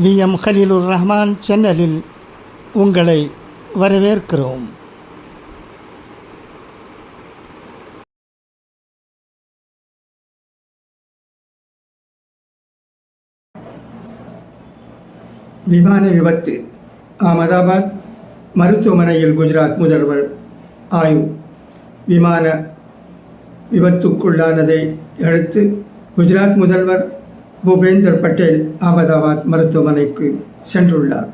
We. M. Halilur Rahman சேனலில் உங்களை வரவேற்கிறோம். விமான விபத்து. அகமதாபாத் மருத்துவமனையில் குஜராத் முதல்வர் ஆய்வு. விமான விபத்துக்குள்ளானதை அடுத்து குஜராத் முதல்வர் பூபேந்தர் பட்டேல் அகமதாபாத் மருத்துவமனைக்கு சென்றுள்ளார்.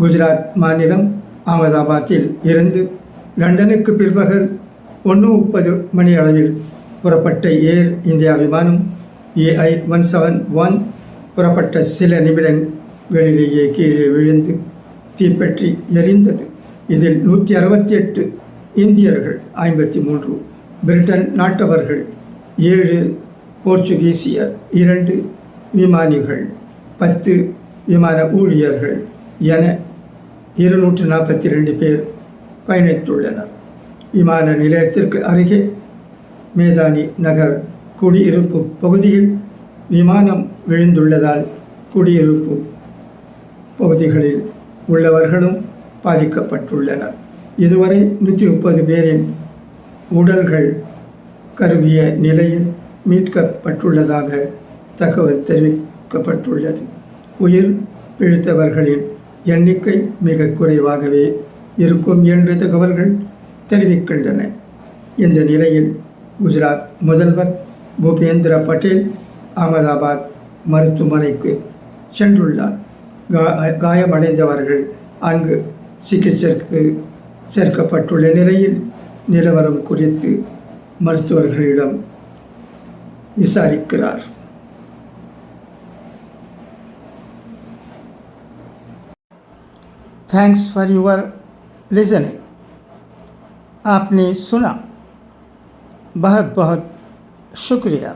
குஜராத் மாநிலம் அகமதாபாத்தில் இருந்து லண்டனுக்கு பிற்பகல் ஒன்று முப்பது மணி அளவில் புறப்பட்ட ஏர் இந்தியா விமானம் ஏஐ ஒன் செவன் ஒன் புறப்பட்ட சில நிமிடங்களிலேயே கீழே விழுந்து தீப்பற்றி எரிந்தது. இதில் நூற்றி அறுபத்தி எட்டு இந்தியர்கள் ஐம்பத்தி மூன்று பிரிட்டன் நாட்டவர்கள் ஏழு போர்ச்சுகீசியர் இரண்டு விமானிகள் பத்து விமான ஊழியர்கள் என இருநூற்று நாற்பத்தி ரெண்டு பேர் பயணித்துள்ளனர். விமான நிலையத்திற்கு அருகே மேதானி நகர் குடியிருப்பு பகுதியில் விமானம் விழுந்துள்ளதால் குடியிருப்பு பகுதிகளில் உள்ளவர்களும் பாதிக்கப்பட்டுள்ளனர். இதுவரை நூற்றி முப்பது பேரின் உடல்கள் கருகிய நிலையில் மீட்கப்பட்டுள்ளதாக தகவல் தெரிவிக்கப்பட்டுள்ளது. உயிர் பிழைத்தவர்களின் எண்ணிக்கை மிக குறைவாகவே இருக்கும் என்று தகவல்கள் தெரிவிக்கின்றன. இந்த நிலையில் குஜராத் முதல்வர் பூபேந்திர பட்டேல் அகமதாபாத் மருத்துவமனைக்கு சென்றுள்ளார். கா- காயமடைந்தவர்கள் அங்கு சிகிச்சைக்கு சேர்க்கப்பட்டுள்ள நிலையில் நிலவரம் குறித்து மருத்துவர்களிடம் விசாரிக்கிறார். थैंक्स फॉर यूर लिसनिंग आपने सुना। बहुत बहुत शुक्रिया।